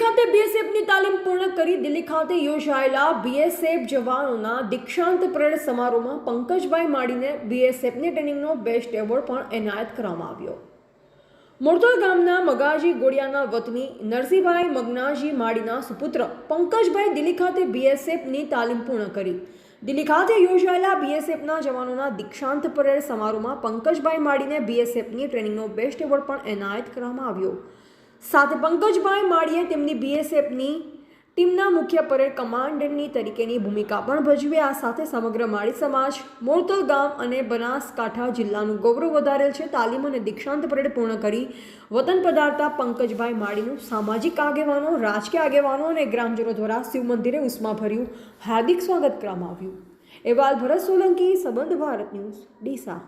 ખાતે બીએસએફની તાલીમ પૂર્ણ કરી દિલ્હી ખાતે યોજાયેલા બીએસએફ જવાનોના દીક્ષાંત પરેડ સમારોહમાં પંકજભાઈ માડીને બીએસએફની ટ્રેનિંગનો બેસ્ટ એવોર્ડ પણ એનાયત કરવામાં આવ્યો. મોરતોલ ગામના મગાજી ગોડિયાના વતની નરસિંહભાઈ મગનાજી માડીના સુપુત્ર પંકજભાઈ દિલ્હી ખાતે બીએસએફની તાલીમ પૂર્ણ કરી. દિલ્હી ખાતે યોજાયેલા બીએસએફના જવાનોના દીક્ષાંત પરેડ સમારોહમાં પંકજભાઈ માડીને બીએસએફની ટ્રેનિંગનો બેસ્ટ એવોર્ડ પણ એનાયત કરવામાં આવ્યો. સાથે પંકજભાઈ માળીએ તેમની બીએસએફની ટીમના મુખ્ય પરેડ કમાન્ડરની તરીકેની ભૂમિકા પણ ભજવી, આ સાથે સમગ્ર માળી સમાજ, મોરતોલ ગામ અને બનાસકાંઠા જિલ્લાનું ગૌરવ વધારેલ છે. તાલીમ અને દીક્ષાંત પરેડ પૂર્ણ કરી વતન પધારતા પંકજભાઈ માળીનું સામાજિક આગેવાનો, રાજકીય આગેવાનો અને ગ્રામજનો દ્વારા શિવ મંદિરે ઉષ્માભર્યું હાર્દિક સ્વાગત કરવામાં આવ્યું. એવાલ ભરત સોલંકી, સંબંધ ભારત ન્યૂઝ, ડીસા.